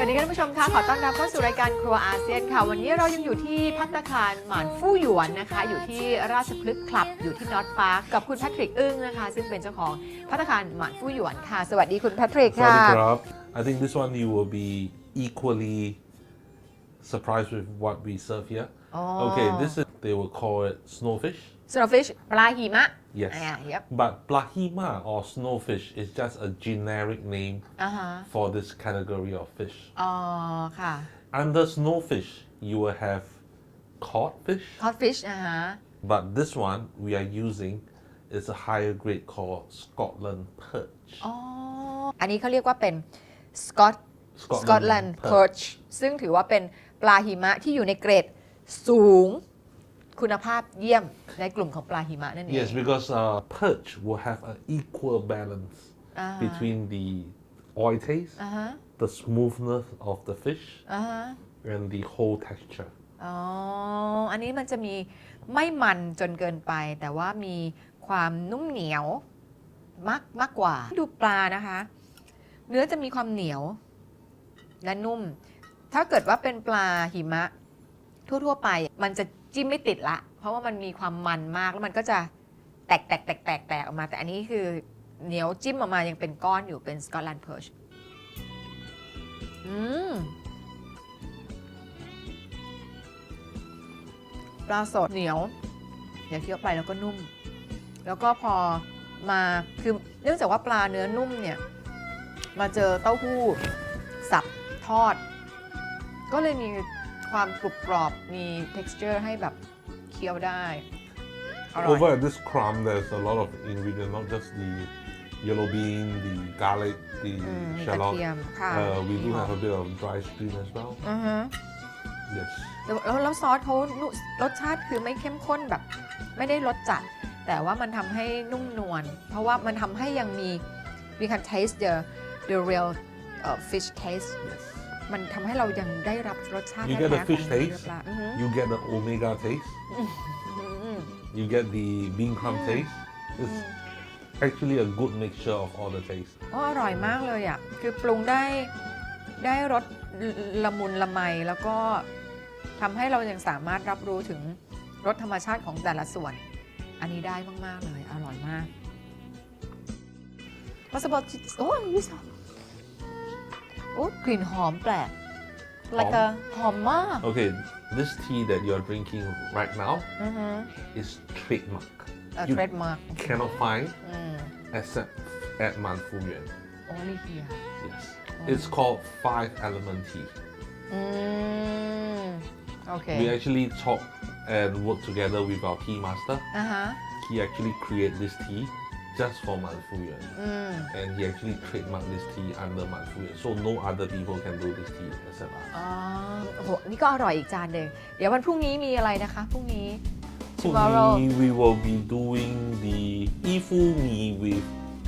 วัสดีค่ะท่านผู้ชมค่ะขอต้อนรับเข้าสู่รายการครัวอาเซียนค่ะ วันนี้เรายังอยู่ที่พัตตาคารหมานฟู่หยวนนะคะ อยู่ที่ราชพฤกษ์คลับอยู่ที่นอตพาร์คกับคุณแพทริกอึ้งนะคะ ซึ่งเป็นเจ้าของพัตตาคารหมานฟู่หยวนค่ะ สวัสดีคุณแพทริกสวัสค่ะดีครับ I think this one you will be equally surprised with what we serve here. Oh. Okay, this is they will call it snowfish. สโนฟิชปลาหิมะ Yes. อ่า yep But plahima or snowfish is just a generic name อ่าฮะ for this category of fish. อ๋อค่ะ Under snowfish, you will have cod fish, คอ d ฟิชอ่าฮะ but this one we are using is a higher grade called Scotland perch. อ๋อ อันนี้เขาเรียกว่าเป็นส กอต Scotland สกอตแลนด์เพิร์ชซึ่งถือว่าเป็นปลาหิมะที่อยู่ในเกรดสูงคุณภาพเยี่ยมในกลุ่มของปลาหิมะนั่นเอง Yes, because uh, perch will have an equal balance Ah. between the oil taste, อ่าฮะ the smoothness of the fish, อ่าฮะ and the whole texture. อ๋อ อันนี้มันจะมีไม่มันจนเกินไป แต่ว่ามีความนุ่มเหนียวมากมากกว่า ดูปลานะคะ เนื้อจะมีความเหนียว และนุ่ม ถ้าเกิดว่าเป็นปลาหิมะ ทั่วๆไป มันจะจิ้มไม่ติดละ เพราะว่ามันมีความมันมากแล้วมันก็จะแตกแตกแตกแตกแตกออกมา แต่อันนี้คือเหนียวจิ้มออกมายังเป็นก้อนอยู่เป็นสกอตแลนด์เพิร์ชอืมปลาสดเหนียวเดี๋ยวเคี้ยวไปแล้วก็นุ่ม แล้วก็พอมาคือเนื่องจากว่าปลาเนื้อนุ่มเนี่ย มาเจอเต้าหู้สับ ทอด ก็เลยมีความกรุบกรอบมี texture ให้แบบเคี้ยวได้อร่อย Over at this crumb, there's a lot of ingredients, not just the yellow bean, the garlic, the อืมมีกระ shallot. เทียมค่ะ Uh, we มี do หอม have a bit of dry stream as well. อือฮะ Yes. แล้วแล้วแล้วซอสเขานุรสชาติคือไม่เข้มข้นแบบ ไม่ได้รสจัด แต่ว่ามันทำให้นุ่มนวลเพราะว่ามันทำให้ยังมี we can taste the the real uh, fish taste Yes. มันทำให้เรายังได้รับรสชาติ You แท้ get ๆ the fish ของเนื้อ taste. ปลาอือฮึ You get the omega taste. อืม You get the bean crumb taste. It's actually a good mixture of all the taste. อ๋ออร่อยมากเลยอะ คือปรุงได้ได้รสละมุนละไมแล้วก็ทำให้เรายังสามารถรับรู้ถึงรสธรรมชาติของแต่ละส่วน อันนี้ได้มาก ๆ เลย อร่อยมาก possible โอ้ยโ อ้กลิ่นหอมแปลก like a หอมมาก Okay, this tea that you're drinking right now อือฮึ is trademark. เออ You trademark cannot find อืม except at Manfuyuan. only here Yes. It's called five element tea. อืม โอเค We actually talk and work together with our tea master. อ่าฮะ He actually create this tea just for Manfuyuan. อืม And he actually trademarked this tea under Manfuyuan. So no other people can do this tea except us. อ๋อโอ้โหนี่ก็อร่อยอีกจานหนึ่งเดี๋ยววันพรุ่งนี้มีอะไรนะคะ พรุ่งนี้ tomorrow Tomorrow we will be doing the Ifu Mi with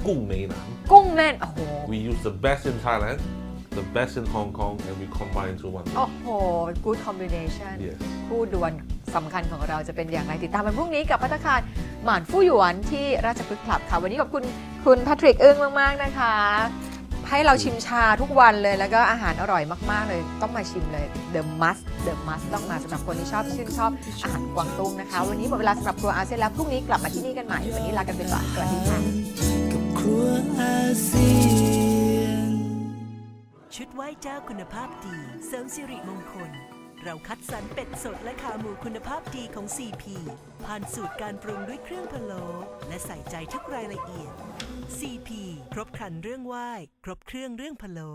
Gung Mei Nan. กุ้งแน่นโอ้โห We use the best in Thailand, the best in Hong Kong, and we combine into one. โอ้โห good combination Yes. คู่ดวลสำคัญของเราจะเป็นอย่างไรติดตามวันพรุ่งนี้กับพัตตาคาร หม่านฟู่หยวนที่ราชพฤกษ์คลับค่ะ วันนี้ขอบคุณคุณแพทริกอึ้งมาก ๆ นะคะ ให้เราชิมชาทุกวันเลยแล้วก็อาหารอร่อยมาก ๆ เลย ต้องมาชิมเลย The must The must ต้องมาสำหรับคนที่ชอบชื่นชอบอาหารกวางตุ้งนะคะ วันนี้หมดเวลาสำหรับครัวอาเซียนแล้วพรุ่งนี้กลับมาที่นี่กันใหม่วันนี้ลากันไปก่อนสวัสดีค่ะกับครัวอาเซียนชุดไหว้เจ้าคุณภาพดีเสริมสิริมงคล เราคัดสรรเป็ดสดและขาหมูคุณภาพดีของ CP ผ่านสูตรการปรุงด้วยเครื่องพะโล้และใส่ใจทุกรายละเอียด CP ครบครันเรื่องไหว้ ครบเครื่องเรื่องพะโล้